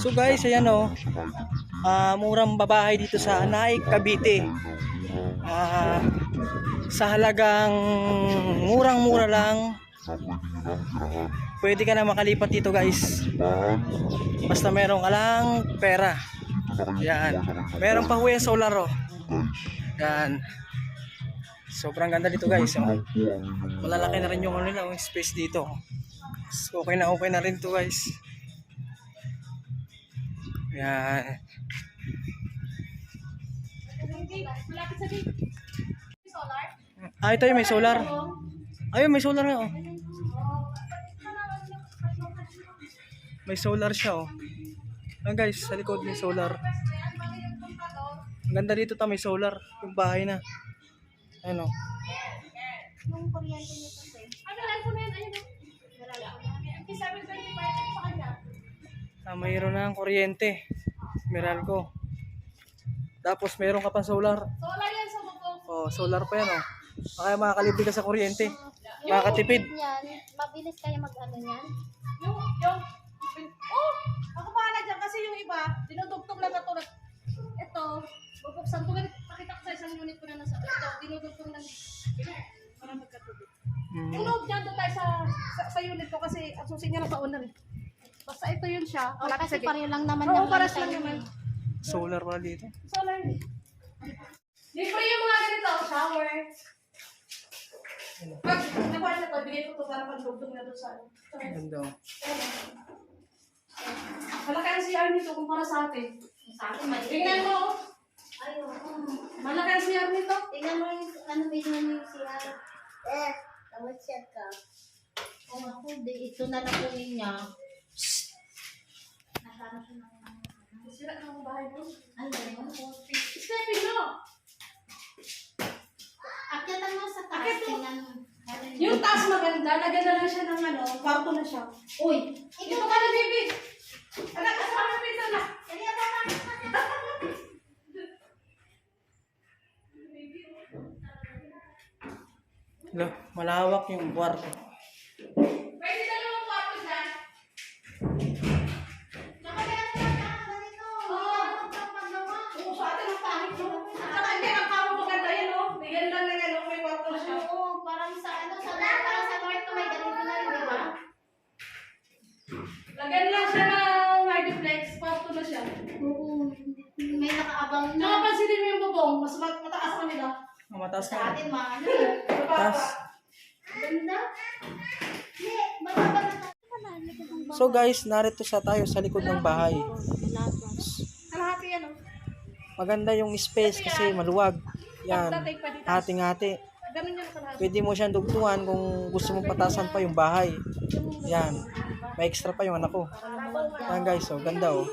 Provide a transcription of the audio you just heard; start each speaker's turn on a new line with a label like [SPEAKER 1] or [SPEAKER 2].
[SPEAKER 1] So guys, ayan o. Ah, murang babae dito sa Naik, Cavite. Ah, sa halagang murang-mura lang, pwede ka na makalipat dito guys. Basta meron ka lang pera. Yan. Meron pa huwi solar oh. Yan. Sobrang ganda dito guys. Oh. Malalaki na rin yung ano nila, yung space dito. So, okay na okay na rin to guys. Yan. Ah, ito yung may solar. Ayun, may solar nga oh. May solar siya oh. Ah guys, sa likod may solar. Ang ganda dito ta may solar. Yung bahay na. Ayun oh.
[SPEAKER 2] Yung kuryente nito.
[SPEAKER 3] Ano lang po na yan?
[SPEAKER 1] Mayroon na ang kuryente. Meralco. Tapos meron ka pang solar.
[SPEAKER 3] Solar yan sa bubong.
[SPEAKER 1] Oh, solar pa yan oh. Kaya makakalibre ka sa kuryente. Makakatipid.
[SPEAKER 2] Yan, mabilis kayo mag-ano yan.
[SPEAKER 3] Yung, yung, oh, ako bahala dyan kasi yung iba, dinudugtong lang katulad. Ito, bubuksan ko ganit, pakita ko sa isang unit ko na nasa, ito, dinudugtong lang. Para magkatubig.
[SPEAKER 1] Mm.
[SPEAKER 3] loob dyan doon tayo sa, sa, sa unit ko kasi ang susi niya nasa owner eh. Basta ito yun siya.
[SPEAKER 2] O,
[SPEAKER 3] Malaki
[SPEAKER 2] kasi
[SPEAKER 3] sa
[SPEAKER 2] pareho lang naman
[SPEAKER 3] Oo,
[SPEAKER 2] ano
[SPEAKER 3] lang naman.
[SPEAKER 1] Solar pala dito.
[SPEAKER 3] Solar. Libre yung mga ganito, shower. Pag nakuha na to, bigay ko to para pandugtong na doon sa ano.
[SPEAKER 1] Ganda oh.
[SPEAKER 3] Malaki ang CR nito kumpara sa atin.
[SPEAKER 2] Sa akin, maliit.
[SPEAKER 3] Tingnan mo, oh.
[SPEAKER 2] Ayun.
[SPEAKER 3] malaki ang CR nito.
[SPEAKER 2] Tingnan mo yung, ano ba yung yung siya. Eh, tawag siya ka. Oh, ako, di, ito na lang po niya.
[SPEAKER 3] Sira na bahay mo.
[SPEAKER 2] Ano yun?
[SPEAKER 3] Stepping no.
[SPEAKER 2] Akyatan mo sa taas.
[SPEAKER 3] Akyat mo.
[SPEAKER 2] Tingnan mo. Yun?
[SPEAKER 3] Yung taas maganda, lagyan na lang siya ng ano, kwarto na siya.
[SPEAKER 2] Uy!
[SPEAKER 3] Ito ka na, baby. Anak, kasama mo ito na.
[SPEAKER 2] Anak, anak.
[SPEAKER 1] Lo, malawak yung kwarto.
[SPEAKER 3] May
[SPEAKER 2] nakaabang na.
[SPEAKER 3] Nakapansinin mo yung bubong, mas mat- mataas pa nila.
[SPEAKER 1] Oh, mataas
[SPEAKER 2] Sa
[SPEAKER 1] ka.
[SPEAKER 2] atin, mga.
[SPEAKER 1] Taas.
[SPEAKER 2] Ganda. Hindi, mababa na tayo.
[SPEAKER 1] So guys, narito sa tayo sa likod ng bahay.
[SPEAKER 3] Kalahati yan, oh.
[SPEAKER 1] Maganda yung space kasi maluwag. Yan. Hati-hati.
[SPEAKER 3] Ganun yan.
[SPEAKER 1] Pwede mo siyang dugtungan kung gusto mong patasan pa yung bahay. Yan. May extra pa yung anak ko. Yan guys, oh, ganda oh.